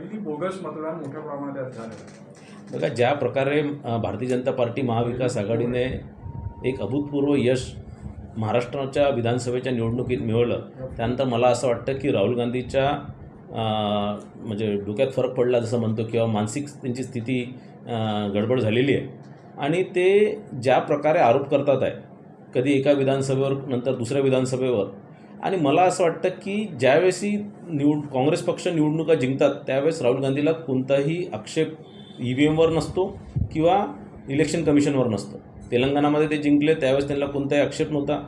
आणि ती बोगस मतदान मोठ्या प्रमाणात बघा ज्या प्रकारे भारतीय जनता पार्टी महाविकास आघाडीने एक अभूतपूर्व यश महाराष्ट्राच्या विधानसभेच्या निवडणुकीत मिळवलं त्यानंतर मला असं वाटतं की राहुल गांधीच्या म्हणजे डोक्यात फरक पडला जसं म्हणतो किंवा मानसिक त्यांची स्थिती गडबड झालेली आहे. आणि ते ज्या प्रकारे आरोप करतात आहे कधी एका विधानसभेवर नंतर दुसऱ्या विधानसभेवर आणि मला असं वाटतं की ज्यावेळेसही निवड काँग्रेस पक्ष निवडणुका जिंकतात त्यावेळेस राहुल गांधीला कोणताही आक्षेप ई व्ही एमवर नसतो किंवा इलेक्शन कमिशनवर नसतो. तेलंगणामध्ये ते जिंकले त्यावेळेस त्यांना कोणताही आक्षेप नव्हता.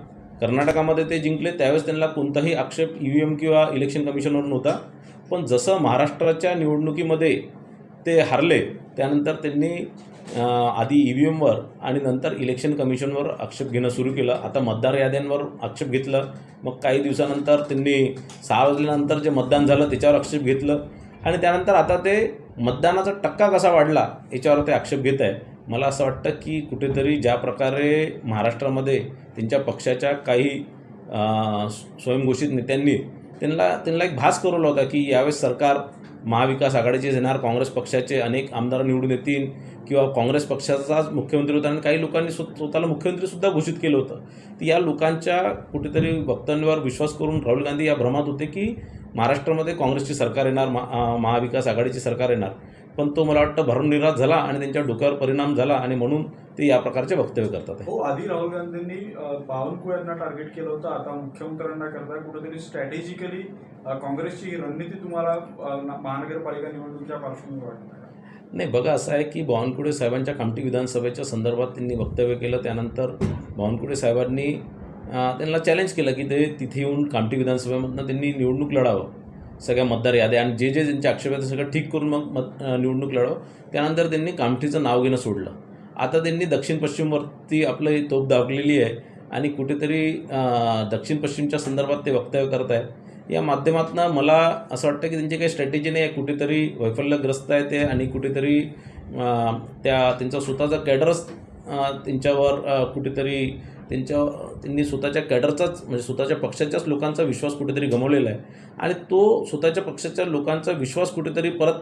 कर्नाटकामध्ये ते जिंकले त्यावेळेस त्यांना कोणताही आक्षेप ई व्ही एम किंवा इलेक्शन कमिशनवर नव्हता. पण जसं महाराष्ट्राच्या निवडणुकीमध्ये ते हारले त्यानंतर त्यांनी आधी ई व्ही एमवर आणि नंतर इलेक्शन कमिशनवर आक्षेप घेणं सुरू केलं. आता मतदार याद्यांवर आक्षेप घेतलं. मग काही दिवसानंतर त्यांनी सहा वाजल्यानंतर जे मतदान झालं त्याच्यावर आक्षेप घेतलं. आणि त्यानंतर आता ते मतदानाचा टक्का कसा वाढला याच्यावर ते आक्षेप घेत आहे मला असं वाटतं की कुठेतरी ज्या प्रकारे महाराष्ट्रामध्ये त्यांच्या पक्षाच्या काही स्वयंघोषित नेत्यांनी त्यांना त्यांना एक भास करवला होता की यावेळेस सरकार महाविकास आघाडीचेच येणार काँग्रेस पक्षाचे अनेक आमदार निवडून येतील किंवा काँग्रेस पक्षाचाच मुख्यमंत्री होता. आणि काही लोकांनी स्वतःला मुख्यमंत्रीसुद्धा घोषित केलं होतं. तर या लोकांच्या कुठेतरी वक्तव्यावर विश्वास करून राहुल गांधी या भ्रमात होते की महाराष्ट्रामध्ये काँग्रेसची सरकार येणार मा अं, महाविकास आघाडीची सरकार येणार पण तो मला वाटतं भरून निराश झाला आणि त्यांच्या डोक्यावर परिणाम झाला आणि म्हणून ते या प्रकारचे वक्तव्य करतात हो आधी राहुल गांधींनी बावनकुळ्यांना टार्गेट केलं होतं आता मुख्यमंत्र्यांना करता कुठेतरी स्ट्रॅटेजिकली काँग्रेसची ही रणनीती तुम्हाला महानगरपालिका निवडणुकीच्या पार्श्वभूमीवर? नाही बघा असं आहे की बावनकुळे साहेबांच्या कामठी विधानसभेच्या संदर्भात त्यांनी वक्तव्य केलं त्यानंतर बावनकुळे साहेबांनी त्यांना चॅलेंज केलं की ते तिथे येऊन कामठी विधानसभेमधनं त्यांनी निवडणूक लढावं. सगळ्या मतदार याद्या आणि जे जे त्यांचे आक्षेप आहेत ते सगळं ठीक करून मग मत निवडणूक लढावं. त्यानंतर त्यांनी कामठीचं नाव घेणं सोडलं. आता त्यांनी दक्षिण पश्चिमवरती आपलं तोप दाखलेली आहे आणि कुठेतरी दक्षिण पश्चिमच्या संदर्भात ते वक्तव्य करत आहेत या माध्यमातून मला असं वाटतं की त्यांची काही स्ट्रॅटेजी नाही आहे. कुठेतरी वैफल्यग्रस्त आहे ते आणि कुठेतरी त्या त्यांचा स्वतःचा कॅडरच त्यांच्यावर कुठेतरी त्यांच्या त्यांनी स्वतःच्या कॅडरचाच म्हणजे स्वतःच्या पक्षाच्याच लोकांचा विश्वास कुठेतरी गमावलेला आहे. आणि तो स्वतःच्या पक्षाच्या लोकांचा विश्वास कुठेतरी परत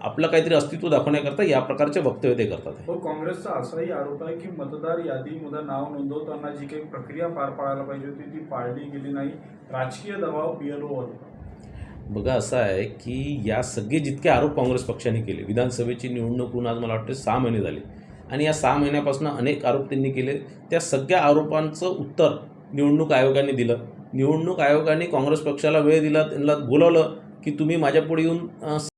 आपलं काहीतरी अस्तित्व दाखवण्याकरता या प्रकारचे वक्तव्य ते करतात. हो काँग्रेसचा असाही आरोप आहे की मतदार यादीमध्ये नाव नोंदवताना जी काही प्रक्रिया पार पाडायला पाहिजे होती ती पाळली गेली नाही. राजकीय दबाव बीएलओवर बघा असं आहे की या सगळे जितके आरोप काँग्रेस पक्षाने केले विधानसभेची निवडणूक होऊन आज मला वाटते सहा महिने झाले आणि या सहा महिन्यापासून अनेक आरोप त्यांनी केले. त्या सगळ्या आरोपांचं उत्तर निवडणूक आयोगाने दिलं. निवडणूक आयोगाने काँग्रेस पक्षाला वेळ दिला त्यांना बोलावलं की तुम्ही माझ्यापुढे येऊन